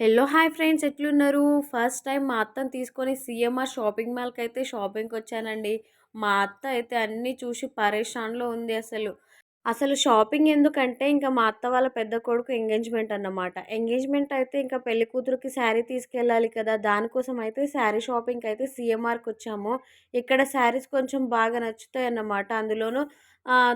Hello hi friends ఎట్లున్నారు? First time మా అత్తను తీసుకొని సీఎంఆర్ షాపింగ్ మాల్కి అయితే షాపింగ్కి వచ్చానండి. మా అత్త అయితే అన్నీ చూసి పరేషాన్లో ఉంది అసలు. అసలు షాపింగ్ ఎందుకంటే ఇంకా మా అత్త వాళ్ళ పెద్ద కొడుకు ఎంగేజ్మెంట్ అన్నమాట. ఎంగేజ్మెంట్ అయితే ఇంకా పెళ్ళి కూతురుకి శారీ తీసుకెళ్ళాలి కదా దానికోసం అయితే శారీ షాపింగ్కి అయితే సీఎంఆర్కి వచ్చాము. ఇక్కడ శారీస్ కొంచెం బాగా నచ్చుతాయి అన్నమాట. అందులోనూ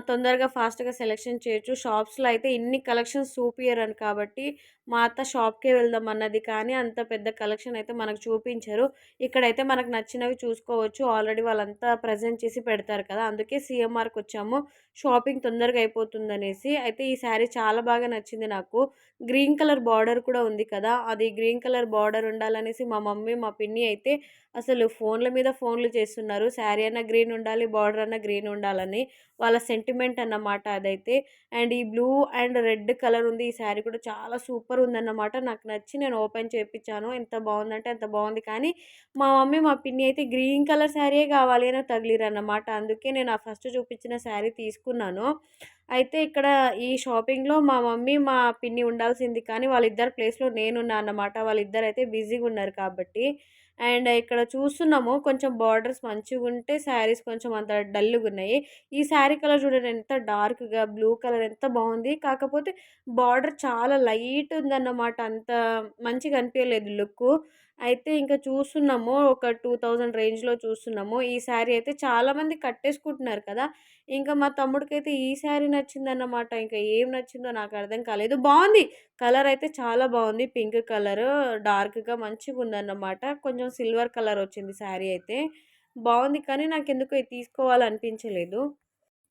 తొందరగా ఫాస్ట్గా సెలెక్షన్ చేయొచ్చు. షాప్స్లో అయితే ఇన్ని కలెక్షన్స్ చూపియరని కాబట్టి మా అత్త షాప్కే వెళ్దాం అన్నది. కానీ అంత పెద్ద కలెక్షన్ అయితే మనకు చూపించరు. ఇక్కడైతే మనకు నచ్చినవి చూసుకోవచ్చు. ఆల్రెడీ వాళ్ళంతా ప్రజెంట్ చేసి పెడతారు కదా! అందుకే సిఎంఆర్కి వచ్చాము. షాపింగ్ తొందరగా అయిపోతుంది అనేసి అయితే ఈ శారీ చాలా బాగా నచ్చింది నాకు. గ్రీన్ కలర్ బార్డర్ కూడా ఉంది కదా! అది గ్రీన్ కలర్ బార్డర్ ఉండాలనేసి మా మమ్మీ మా పిన్ని అయితే అసలు ఫోన్ల మీద ఫోన్లు చేస్తున్నారు. శారీ అన్న గ్రీన్ ఉండాలి బార్డర్ అన్న గ్రీన్ ఉండాలని. వాళ్ళ సెంటిమెంట్ అన్నమాట అదైతే. అండ్ ఈ బ్లూ అండ్ రెడ్ కలర్ ఉంది. ఈ శారీ కూడా చాలా సూపర్ ఉందన్నమాట. నాకు నచ్చి నేను ఓపెన్ చేయించాను ఎంత బాగుందంటే అంత బాగుంది. కానీ మా మమ్మీ మా పిన్ని అయితే గ్రీన్ కలర్ శారీయే కావాలి అని తగిలిరన్నమాట. అందుకే నేను ఆ ఫస్ట్ చూపించిన శారీ తీసుకున్నాను. అయితే ఇక్కడ ఈ షాపింగ్లో మా మమ్మీ మా పిన్ని ఉండాల్సింది కానీ వాళ్ళిద్దరు ప్లేస్లో నేనున్నా అన్నమాట. వాళ్ళిద్దరు అయితే బిజీగా ఉన్నారు కాబట్టి. అండ్ ఇక్కడ చూస్తున్నాము కొంచెం బార్డర్స్ మంచిగా ఉంటే శారీస్ కొంచెం అంత డల్గా ఉన్నాయి ఈ శారీ కలర్ చూడండి ఎంత డార్క్గా బ్లూ కలర్ ఎంత బాగుంది. కాకపోతే బార్డర్ చాలా లైట్ ఉందన్నమాట. అంత మంచిగా అనిపించలేదు లుక్ అయితే ఇంకా చూస్తున్నాము ఒక టూ థౌజండ్ రేంజ్లో చూస్తున్నాము. ఈ శారీ అయితే చాలామంది కట్టేసుకుంటున్నారు కదా. ఇంకా మా తమ్ముడికి అయితే ఈ శారీ నచ్చిందన్నమాట. ఇంకా ఏం నచ్చిందో నాకు అర్థం కాలేదు. బాగుంది కలర్ అయితే చాలా బాగుంది పింక్ కలర్ డార్క్గా మంచిగా ఉందన్నమాట. కొంచెం సిల్వర్ కలర్ వచ్చింది శారీ అయితే. బాగుంది కానీ నాకు ఎందుకు ఇది తీసుకోవాలనిపించలేదు.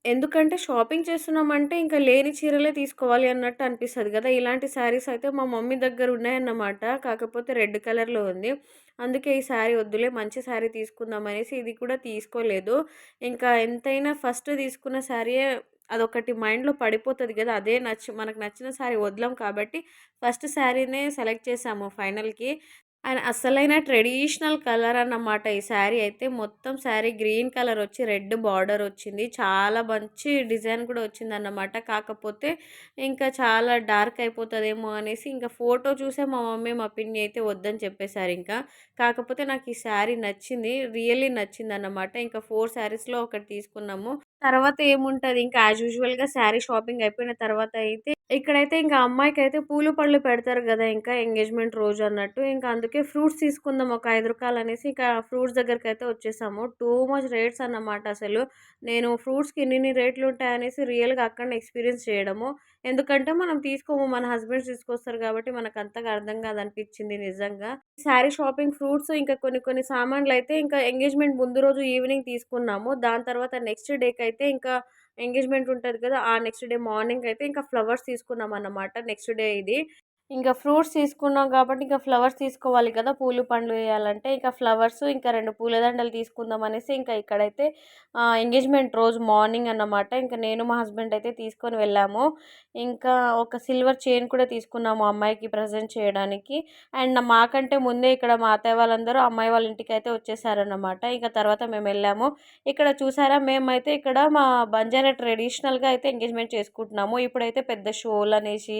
ఎందుకంటే షాపింగ్ చేస్తున్నామంటే ఇంకా లేని చీరలే తీసుకోవాలి అన్నట్టు అనిపిస్తుంది కదా. ఇలాంటి శారీస్ అయితే మా మమ్మీ దగ్గర ఉన్నాయన్నమాట. కాకపోతే రెడ్ కలర్లో ఉంది. అందుకే ఈ శారీ వద్దులే మంచి శారీ తీసుకుందాం అనేసి ఇది కూడా తీసుకోలేదు. ఇంకా ఎంతైనా ఫస్ట్ తీసుకున్న శారీయే అదొకటి మైండ్లో పడిపోతుంది కదా అదే నచ్చి మనకు నచ్చిన శారీ వదలం కాబట్టి ఫస్ట్ శారీనే సెలెక్ట్ చేసాము ఫైనల్కి. అండ్ అసలైన ట్రెడిషనల్ కలర్ అన్నమాట ఈ శారీ అయితే. మొత్తం శారీ గ్రీన్ కలర్ వచ్చి రెడ్ బార్డర్ వచ్చింది. చాలా మంచి డిజైన్ కూడా వచ్చింది అన్నమాట కాకపోతే ఇంకా చాలా డార్క్ అయిపోతుందేమో అనేసి ఇంకా ఫోటో చూసే మా మమ్మీ మా పిన్ని అయితే వద్దని చెప్పేశారు ఇంకా. కాకపోతే నాకు ఈ శారీ నచ్చింది రియల్లీ నచ్చింది అన్నమాట ఇంకా ఫోర్ శారీస్లో ఒకటి తీసుకున్నాము. తర్వాత ఏముంటుంది? ఇంకా యాజ్ యూజువల్గా శారీ షాపింగ్ అయిపోయిన తర్వాత అయితే ఇక్కడైతే ఇంకా అమ్మాయికి అయితే పూలు పళ్ళు పెడతారు కదా ఇంకా ఎంగేజ్మెంట్ రోజు అన్నట్టు. ఇంకా అందుకే ఫ్రూట్స్ తీసుకుందాం ఒక ఐదు రూపాయలు అనేసి ఇంకా ఫ్రూట్స్ దగ్గరికి అయితే వచ్చేసాము. టూ మచ్ రేట్స్ అన్నమాట అసలు. నేను ఫ్రూట్స్కి ఇన్ని రేట్లు ఉంటాయనేసి రియల్గా అక్కడ ఎక్స్పీరియన్స్ చేయడము. ఎందుకంటే మనం తీసుకోము మన హస్బెండ్స్ తీసుకొస్తారు కాబట్టి మనకు అంతగా అర్థం కాదనిపించింది నిజంగా. శారీ షాపింగ్ ఫ్రూట్స్ ఇంకా కొన్ని కొన్ని సామాన్లు అయితే ఇంకా ఎంగేజ్మెంట్ ముందు రోజు ఈవినింగ్ తీసుకున్నాము. దాని తర్వాత నెక్స్ట్ డేకి అయితే ఇంకా ఎంగేజ్మెంట్ ఉంటుంది కదా ఆ నెక్స్ట్ డే మార్నింగ్ అయితే ఇంకా ఫ్లవర్స్ తీసుకున్నాం అన్నమాట నెక్స్ట్ డే ఇది. ఇంకా ఫ్రూట్స్ తీసుకున్నాం కాబట్టి ఇంకా ఫ్లవర్స్ తీసుకోవాలి కదా. పూలు పండ్లు వేయాలంటే ఇంకా ఫ్లవర్స్ ఇంకా రెండు పూలదండలు తీసుకుందాం అనేసి ఇంకా ఇక్కడైతే ఎంగేజ్మెంట్ రోజు మార్నింగ్ అన్నమాట. ఇంకా నేను మా హస్బెండ్ అయితే తీసుకొని వెళ్ళాము. ఇంకా ఒక సిల్వర్ చైన్ కూడా తీసుకున్నాము అమ్మాయికి ప్రజెంట్ చేయడానికి. అండ్ మాకంటే ముందే ఇక్కడ మా అత్తయ్య వాళ్ళందరూ అమ్మాయి వాళ్ళ ఇంటికి అయితే వచ్చేసారన్నమాట. ఇంకా తర్వాత మేము వెళ్ళాము. ఇక్కడ చూసారా మేమైతే ఇక్కడ మా బంజారా ట్రెడిషనల్గా అయితే ఎంగేజ్మెంట్ చేసుకుంటున్నాము. ఇప్పుడైతే పెద్ద షోలు అనేసి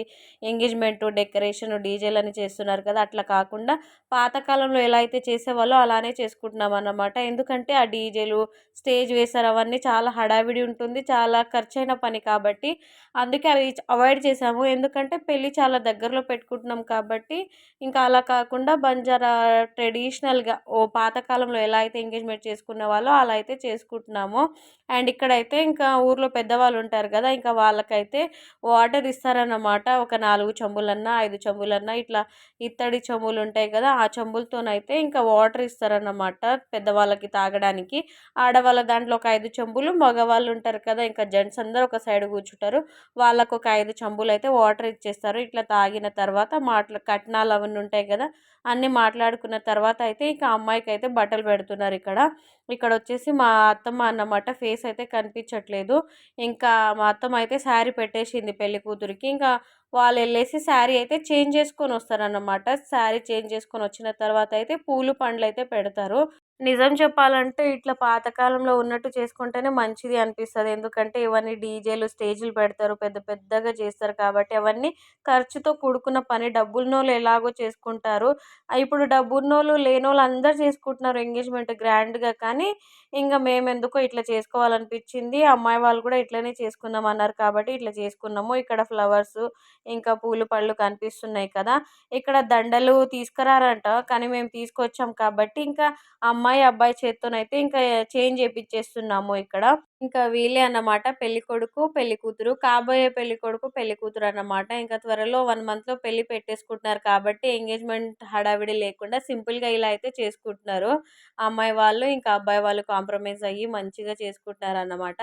ఎంగేజ్మెంట్ డెకరేషన్ డెకరేషన్ డీజేలు అని చేస్తున్నారు కదా! అట్లా కాకుండా పాతకాలంలో ఎలా అయితే చేసేవాళ్ళో అలానే చేసుకుంటున్నాం అన్నమాట. ఎందుకంటే ఆ డీజేలు స్టేజ్ వేసారు అవన్నీ చాలా హడావిడి ఉంటుంది చాలా ఖర్చైన పని కాబట్టి అందుకే అవి అవాయిడ్ చేసాము ఎందుకంటే పెళ్ళి చాలా దగ్గరలో పెట్టుకుంటున్నాం కాబట్టి ఇంకా అలా కాకుండా బంజారా ట్రెడిషనల్గా ఓ పాతకాలంలో ఎలా అయితే ఎంగేజ్మెంట్ చేసుకునే వాళ్ళో అలా అయితే చేసుకుంటున్నాము. అండ్ ఇక్కడైతే ఇంకా ఊర్లో పెద్దవాళ్ళు ఉంటారు కదా! ఇంకా వాళ్ళకైతే వాటర్ ఇస్తారన్నమాట. ఒక నాలుగు చెంబులన్నా ఐదు చెంబులన్నా ఇట్లా ఇత్తడి చెంబులు ఉంటాయి కదా ఆ చెంబులతోనైతే ఇంకా వాటర్ ఇస్తారన్నమాట పెద్దవాళ్ళకి తాగడానికి. ఆడవాళ్ళ దాంట్లో ఒక ఐదు చెంబులు మగవాళ్ళు ఉంటారు కదా ఇంకా జెంట్స్ అందరూ ఒక సైడ్ కూర్చుంటారు. వాళ్ళకు ఒక ఐదు చెంబులు అయితే వాటర్ ఇచ్చేస్తారు. ఇట్లా తాగిన తర్వాత మాట్లా కట్నాలు అవన్నీ ఉంటాయి కదా అన్నీ మాట్లాడుకున్న తర్వాత అయితే ఇంకా అమ్మాయికి అయితే బట్టలు పెడుతున్నారు ఇక్కడ. ఇక్కడ వచ్చేసి మా అత్తమ్మ అన్నమాట ఫేస్ అయితే కనిపించట్లేదు. ఇంకా మా అత్తమ్మ అయితే శారీ పెట్టేసింది పెళ్ళి కూతురికి ఇంకా వాళ్ళు వెళ్ళేసి శారీ అయితే చేంజ్ చేసుకొని వస్తారన్నమాట. శారీ చేంజ్ చేసుకొని వచ్చిన తర్వాత అయితే పూలు పండ్లు అయితే పెడతారు. నిజం చెప్పాలంటే ఇట్లా పాతకాలంలో ఉన్నట్టు చేసుకుంటేనే మంచిది అనిపిస్తుంది. ఎందుకంటే ఇవన్నీ డీజేలు స్టేజీలు పెడతారు పెద్ద పెద్దగా చేస్తారు కాబట్టి అవన్నీ ఖర్చుతో కూడుకున్న పని డబ్బున్నోళ్ళు ఎలాగో చేసుకుంటారు. ఇప్పుడు డబ్బున్నోళ్ళు లేనోళ్ళు అందరు చేసుకుంటున్నారు ఎంగేజ్మెంట్ గ్రాండ్గా కానీ ఇంకా మేము ఎందుకో ఇట్లా చేసుకోవాలనిపించింది. అమ్మాయి వాళ్ళు కూడా ఇట్లనే చేసుకుందాం అన్నారు కాబట్టి ఇట్లా చేసుకున్నాము. ఇక్కడ ఫ్లవర్స్ ఇంకా పూలు పళ్ళు కనిపిస్తున్నాయి కదా. ఇక్కడ దండలు తీసుకురారంట కానీ మేము తీసుకొచ్చాం కాబట్టి ఇంకా అమ్మాయి అబ్బాయి చేత్తోనైతే ఇంకా చేంజ్ చేపిచ్చేస్తున్నాము ఇక్కడ. ఇంకా వీళ్ళే అన్నమాట పెళ్ళి కొడుకు పెళ్ళి కూతురు కాబోయే పెళ్ళి కొడుకు పెళ్ళి కూతురు అన్నమాట. ఇంకా త్వరలో వన్ మంత్లో పెళ్ళి పెట్టేసుకుంటున్నారు కాబట్టి ఎంగేజ్మెంట్ హడావిడి లేకుండా సింపుల్గా ఇలా అయితే చేసుకుంటున్నారు. అమ్మాయి వాళ్ళు ఇంకా అబ్బాయి వాళ్ళు కాంప్రమైజ్ అయ్యి మంచిగా చేసుకుంటున్నారు అన్నమాట.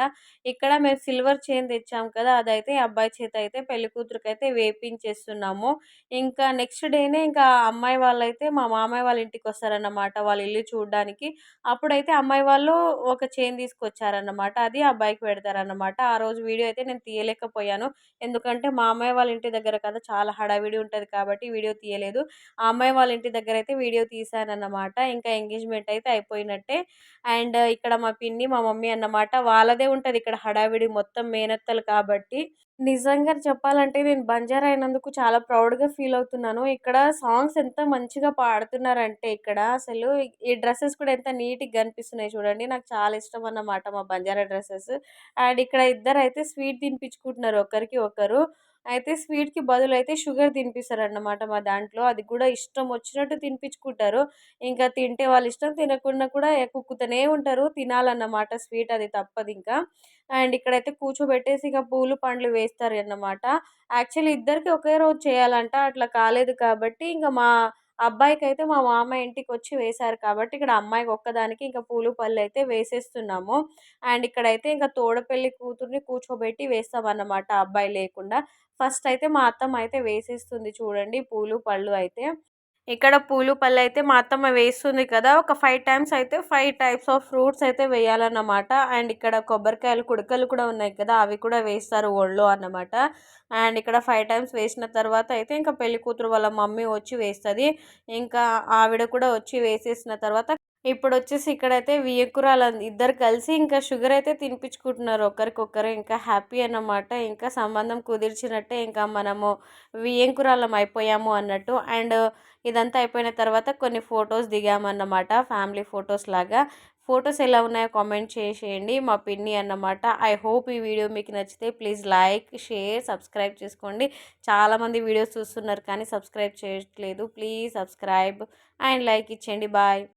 ఇక్కడ మేము సిల్వర్ చైన్ తెచ్చాం కదా అదైతే అబ్బాయి చేత అయితే పెళ్ళి కూతురుకి అయితే వేపించేస్తున్నాము. ఇంకా నెక్స్ట్ డేనే ఇంకా అమ్మాయి వాళ్ళైతే మా మామయ్య వాళ్ళ ఇంటికి వస్తారన్నమాట వాళ్ళ ఇల్లు చూడడానికి. అప్పుడైతే అమ్మాయి వాళ్ళు ఒక చైన్ తీసుకొచ్చారన్నమాట. అది అబ్బాయికి పెడతారనమాట ఆ రోజు వీడియో అయితే నేను తీయలేకపోయాను. ఎందుకంటే మా అమ్మాయి వాళ్ళ ఇంటి దగ్గర కదా చాలా హడావిడి ఉంటుంది కాబట్టి వీడియో తీయలేదు. ఆ అమ్మాయి వాళ్ళ ఇంటి దగ్గర అయితే వీడియో తీశానన్నమాట. ఇంకా ఎంగేజ్మెంట్ అయితే అయిపోయినట్టే. అండ్ ఇక్కడ మా పిన్ని మా మమ్మీ అన్నమాట వాళ్ళదే ఉంటుంది ఇక్కడ హడావిడి మొత్తం మేనత్తలు కాబట్టి. నిజంగా చెప్పాలంటే నేను బంజారా అయినందుకు చాలా ప్రౌడ్గా ఫీల్ అవుతున్నాను. ఇక్కడ సాంగ్స్ ఎంత మంచిగా పాడుతున్నారంటే ఇక్కడ అసలు ఈ డ్రెస్సెస్ కూడా ఎంత నీట్గా కనిపిస్తున్నాయి చూడండి. నాకు చాలా ఇష్టం అన్నమాట మా బంజారా డ్రెస్సెస్. అండ్ ఇక్కడ ఇద్దరు అయితే స్వీట్ తినిపించుకుంటున్నారు ఒకరికి ఒకరు. అయితే స్వీట్కి బదులు అయితే షుగర్ తినిపిస్తారు అన్నమాట మా దాంట్లో. అది కూడా ఇష్టం వచ్చినట్టు తినిపించుకుంటారు. ఇంకా తింటే వాళ్ళు ఇష్టం తినకుండా కూడా కుక్కుతూనే ఉంటారు. తినాలన్నమాట స్వీట్ అది తప్పదు ఇంకా. అండ్ ఇక్కడైతే కూర్చోబెట్టేసి ఇక పూలు పండ్లు వేస్తారు అన్నమాట యాక్చువల్లీ ఇద్దరికి ఒకే రోజు చేయాలంట. అట్లా కాలేదు కాబట్టి ఇంకా మా అబ్బాయికి అయితే మా మామ ఇంటికి వచ్చి వేశారు కాబట్టి ఇక్కడ అమ్మాయికి ఒక్కదానికి ఇంకా పూలు పళ్ళు అయితే వేసేస్తున్నాము. అండ్ ఇక్కడైతే ఇంకా తోడపెళ్ళి కూతుర్ని కూర్చోబెట్టి వేస్తామన్నమాట అబ్బాయి లేకుండా. ఫస్ట్ అయితే మా అత్తమ్మ అయితే వేసేస్తుంది చూడండి పూలు పళ్ళు అయితే. ఇక్కడ పూలు పళ్ళు అయితే మా అత్తమ్మ వేస్తుంది కదా. ఒక ఫైవ్ టైమ్స్ అయితే ఫైవ్ టైప్స్ ఆఫ్ ఫ్రూట్స్ అయితే వేయాలన్నమాట. అండ్ ఇక్కడ కొబ్బరికాయలు కుడకలు కూడా ఉన్నాయి కదా. అవి కూడా వేస్తారు ఒళ్ళు అన్నమాట. అండ్ ఇక్కడ ఫైవ్ టైమ్స్ వేసిన తర్వాత అయితే ఇంకా పెళ్ళి కూతురు వాళ్ళ మమ్మీ వచ్చి వేస్తుంది. ఇంకా ఆవిడ కూడా వచ్చి వేసేసిన తర్వాత ఇప్పుడు వచ్చేసి ఇక్కడైతే వియకురాలు ఇద్దరు కలిసి ఇంకా షుగర్ అయితే తినిపించుకుంటున్నారు. ఒకరికొకరు ఇంకా హ్యాపీ అన్నమాట. ఇంకా సంబంధం కుదిర్చినట్టే ఇంకా మనము వియంకురాలం అయిపోయాము అన్నట్టు. అండ్ ఇదంతా అయిపోయిన తర్వాత కొన్ని ఫొటోస్ దిగామన్నమాట. ఫ్యామిలీ ఫొటోస్ లాగా. ఫొటోస్ ఎలా ఉన్నాయో కామెంట్ చేసేయండి. మా పిన్ని అన్నమాట. ఐ హోప్ ఈ వీడియో మీకు నచ్చితే ప్లీజ్ లైక్ షేర్ సబ్స్క్రైబ్ చేసుకోండి. చాలామంది వీడియోస్ చూస్తున్నారు కానీ సబ్స్క్రైబ్ చేయట్లేదు. ప్లీజ్ సబ్స్క్రైబ్ అండ్ లైక్ ఇచ్చేయండి. బాయ్.